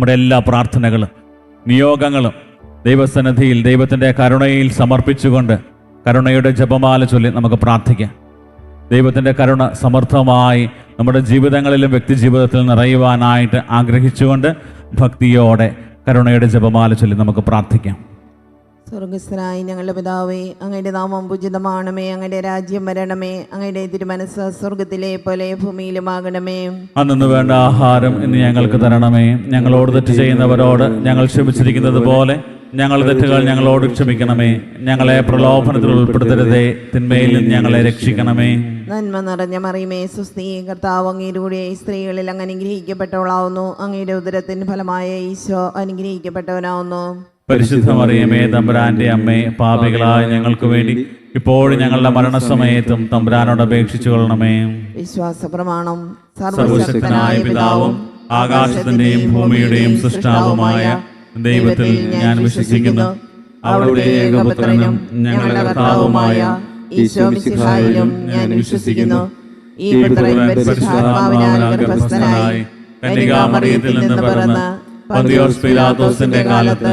നമ്മുടെ എല്ലാ പ്രാർത്ഥനകളും നിയോഗങ്ങളും ദൈവസന്നിധിയിൽ ദൈവത്തിന്റെ കരുണയിൽ സമർപ്പിച്ചുകൊണ്ട് കരുണയുടെ ജപമാല ചൊല്ലി നമുക്ക് പ്രാർത്ഥിക്കാം. ദൈവത്തിന്റെ കരുണ സമർത്ഥമായി നമ്മുടെ ജീവിതങ്ങളിലും വ്യക്തി ജീവിതത്തിൽ നിറയുവാനായിട്ട് ആഗ്രഹിച്ചുകൊണ്ട് ഭക്തിയോടെ കരുണയുടെ ജപമാല ചൊല്ലി നമുക്ക് പ്രാർത്ഥിക്കാം. സ്വർഗസ്ഥനായ ഞങ്ങളുടെ പിതാവേ അങ്ങയുടെ നാമം പൂജിതമാണമേ അങ്ങയുടെ രാജ്യം വരണമേ അങ്ങയുടെ തിരുമനസ് സ്വർഗത്തിലെ പോലെ ഭൂമിയിലുമാകണമേ. അന്നു വേണ്ട ആഹാരം ഇന്ന് ഞങ്ങൾക്ക് തരണമേ. ഞങ്ങളോട് തെറ്റ് ചെയ്യുന്നവരോട് ഞങ്ങൾ ക്ഷമിച്ചിരിക്കുന്നത് പോലെ ഞങ്ങളുടെ തെറ്റുകൾ ഞങ്ങളോട് ക്ഷമിക്കണമേ. ഞങ്ങളെ പ്രലോഭനത്തിൽ ഉൾപ്പെടുത്തരുതേ. തിന്മയിൽ നിന്ന് ഞങ്ങളെ രക്ഷിക്കണമേ. നന്മ നിറഞ്ഞ മറിയമേ സുസ്തി കർത്താവ് അങ്ങയുടെ കൂടെ സ്ത്രീകളിൽ അങ്ങ് അനുഗ്രഹിക്കപ്പെട്ടവളാവുന്നു. അങ്ങയുടെ ഉദരത്തിന് ഫലമായ ഈശോ അനുഗ്രഹിക്കപ്പെട്ടവനാവുന്നു. പരിശുദ്ധ മറിയമേ തമ്പുരാന്റെ അമ്മേ പാപികളായ ഞങ്ങൾക്ക് വേണ്ടി ഇപ്പോൾ ഞങ്ങളുടെ മരണസമയത്തും തമ്പുരാനോട് അപേക്ഷിച്ചു കൊള്ളണമേ. വിശ്വാസ പ്രമാണം സർവശക്തനായ പിതാവും ആകാശത്തിന്റെയും ഭൂമിയുടെയും സൃഷ്ടാവുമായ ദൈവത്തിൽ ഞാൻ വിശ്വസിക്കുന്നു. അവരുടെ ഏകപുത്രനും ഞങ്ങളുടെ കർത്താവുമായ ഈശോ മിശിഹായിലും ഞാൻ വിശ്വസിക്കുന്നു. ഈ പുത്രൻ പരിശുദ്ധാത്മാവിനാൽ ഗർഭസ്ഥനായി കന്യകാമറിയത്തിൽ നിന്ന് പിറന്ന് പന്തിയോസ് പിലാത്തോസിന്റെ കാലത്ത്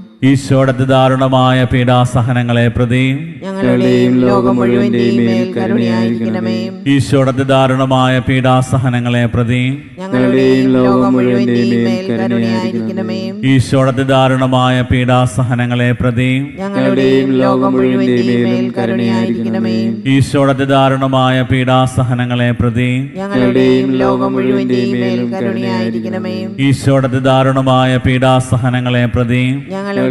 ഈശോയുടെ ദാരുണമായ പീഡാസഹനങ്ങളെ പ്രതി ഞങ്ങളുടെയും ലോകം മുഴുവന്റെയും ഈശോയുടെ അതിദാരുണമായ പീഡാസഹനങ്ങളെ പ്രതി ഞങ്ങളുടെയും ലോകം മുഴുവന്റെയും ഈശോയുടെ അതിദാരുണമായ പീഡാസഹനങ്ങളെ പ്രതി ഞങ്ങളുടെയും ലോകം മുഴുവന്റെയും ഈശോയുടെ അതിദാരുണമായ പീഡാസഹനങ്ങളെ പ്രതി ഞങ്ങളുടെയും ലോകം മുഴുവന്റെയും ഈശോയുടെ അതിദാരുണമായ പീഡാസഹനങ്ങളെ പ്രതി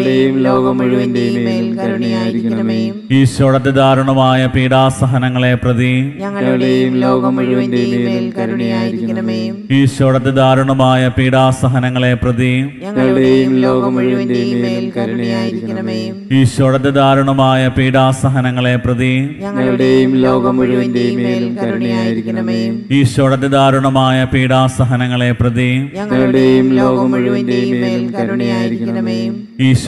ഞങ്ങളുടെയും ലോകം മുഴുവന്റെയും മേൽ കരുണയായിരിക്കണമേ. ഈശോയുടെ അതിദാരുണമായ പീഡാസഹനങ്ങളെ പ്രതി ഞങ്ങളുടെയും ലോകം മുഴുവന്റെയും മേൽ കരുണയായിരിക്കണമേ. ഈശോയുടെ അതിദാരുണമായ പീഡാസഹനങ്ങളെ പ്രതി ഞങ്ങളുടെയും ലോകം മുഴുവന്റെയും മേൽ കരുണയായിരിക്കണമേ. ഈശോയുടെ അതിദാരുണമായ പീഡാസഹനങ്ങളെ പ്രതി ഞങ്ങളുടെയും ലോകം മുഴുവന്റെയും മേൽ കരുണയായിരിക്കണമേ. ഈശോയുടെ അതിദാരുണമായ പീഡാസഹനങ്ങളെ പ്രതി ഞങ്ങളുടെയും ലോകം മുഴുവന്റെയും മേൽ കരുണയായിരിക്കണമേ.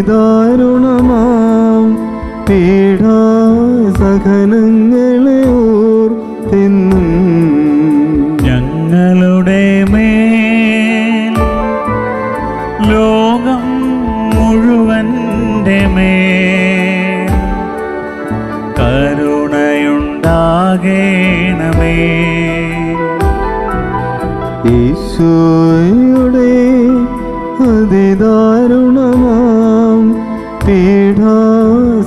അതിദാരുണമാം പീഡാസഹനങ്ങളെ ഓർത്തെന്നും ഞങ്ങളുടെ മേൽ ലോകം മുഴുവന്റെ മേൽ കരുണയുണ്ടാകേണമേ. ഈശോയുടെ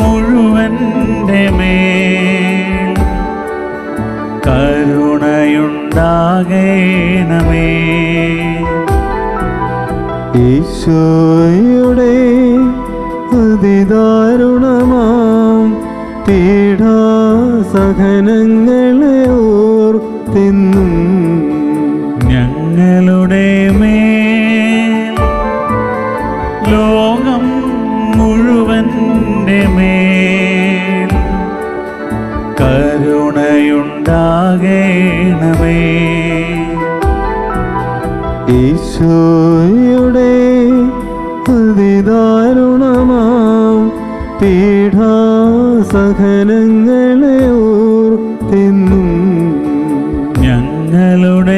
മുഴുവന്റെ മേൽ കരുണയുണ്ടാകേണമേ. ഈശോയുടെ അതിദാരുണമാം പീഡാസഹനങ്ങളെ ഈശോയുടെ അതിദാരുണമാം പീഠാസഹനങ്ങളെ ഓർത്തെന്നും ഞങ്ങളുടെ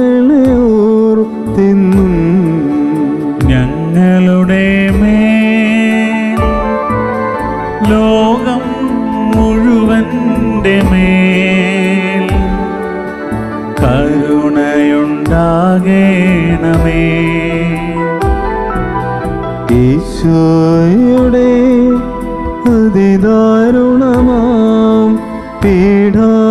പീഡാസഹനങ്ങളെ ഓർത്തിന്നും ഞങ്ങളുടെ മേ ലോകം മുഴുവന്റെ മേൽ കരുണയുണ്ടാകേണമേ. ഈശോയുടെ അതിദാരുണമാം പീഡാസഹനങ്ങളെ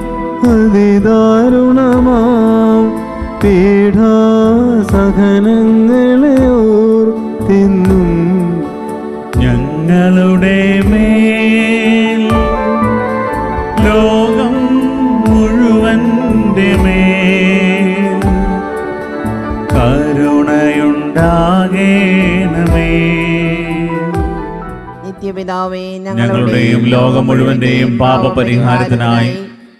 അതിദാരുണമാം പീഠാ സഹനങ്ങളെ ഓർത്തിന്നും ഞങ്ങളുടെ മേൽ. ലോകം മുഴുവന്റെ മേൽ. കരുണയുണ്ടാകേണമേ. നിത്യപിതാവേ ഞങ്ങളുടെയും ലോകം മുഴുവന്റെയും പാപപരിഹാരത്തിനായി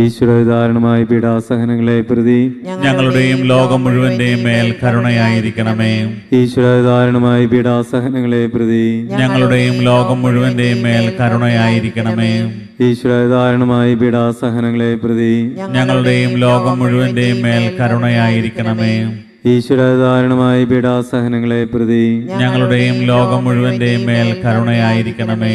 ഈശ്വരധാരണമായ പീഡാസഹനങ്ങളെ പ്രതി ഞങ്ങളുടെയും ലോകം മുഴുവന്റെയും മേൽ കരുണയായിരിക്കണമേ. ഈശ്വരധാരണമായ പീഡാസഹനങ്ങളെ പ്രതി ഞങ്ങളുടെയും ലോകം മുഴുവന്റെയും മേൽ കരുണയായിരിക്കണമേ. ഈശ്വരധാരണമായ പീഡാസഹനങ്ങളെ പ്രതി ഞങ്ങളുടെയും ലോകം മുഴുവന്റെയും മേൽ കരുണയായിരിക്കണമേ. ഈശ്വരധാരണമായ പീഡാസഹനങ്ങളെ പ്രതി ഞങ്ങളുടെയും ലോകം മുഴുവന്റെയും മേൽ കരുണയായിരിക്കണമേ.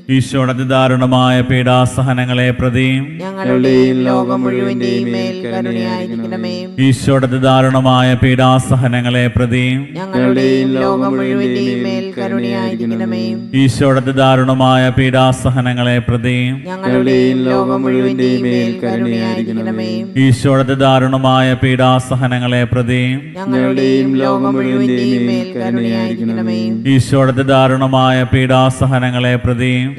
ഈശോയുടെ ദാരുണമായ പീഡാസഹനങ്ങളെ പ്രതി ഞങ്ങളുടെയും ലോകം മുഴുവന്റെയും മേൽ കരുണയായിരിക്കണമേ. ഈശോയുടെ ദാരുണമായ പീഡാസഹനങ്ങളെ പ്രതി ഞങ്ങളുടെയും ലോകം മുഴുവന്റെയും മേൽ കരുണയായിരിക്കണമേ. ഈശോയുടെ ദാരുണമായ പീഡാസഹനങ്ങളെ പ്രതി ഞങ്ങളുടെയും ലോകം മുഴുവന്റെയും മേൽ കരുണയായിരിക്കണമേ. ഈശോയുടെ ദാരുണമായ പീഡാസഹനങ്ങളെ പ്രതി ഞങ്ങളുടെയും ലോകം മുഴുവന്റെയും മേൽ കരുണയായിരിക്കണമേ. ഈശോയുടെ ദാരുണമായ പീഡാസഹനങ്ങളെ പ്രതി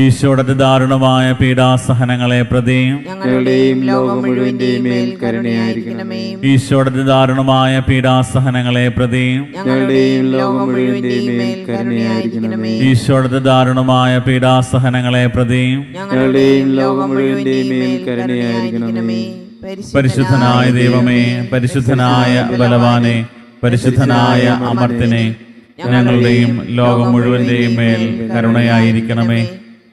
ഈശോയുടെ ദാരുണമായ പീഡാസഹനങ്ങളെ പ്രതി ഞങ്ങളുടെയും ലോകം മുഴുവന്റെയും മേൽ കരുണയായിരിക്കണമേ. ഈശോയുടെ ദാരുണമായ പീഡാസഹനങ്ങളെ പ്രതി ഞങ്ങളുടെയും ലോകം മുഴുവന്റെയും മേൽ കരുണയായിരിക്കണമേ. ഈശോയുടെ ദാരുണമായ പീഡാസഹനങ്ങളെ പ്രതി ഞങ്ങളുടെയും ലോകം മുഴുവന്റെയും മേൽ കരുണയായിരിക്കണമേ. പരിശുദ്ധനായ ദൈവമേ പരിശുദ്ധനായ ബലവാനെ പരിശുദ്ധനായ അമർത്തിനെ ഞങ്ങളുടെയും ലോകം മുഴുവന്റെയും മേൽ കരുണയായിരിക്കണമേ.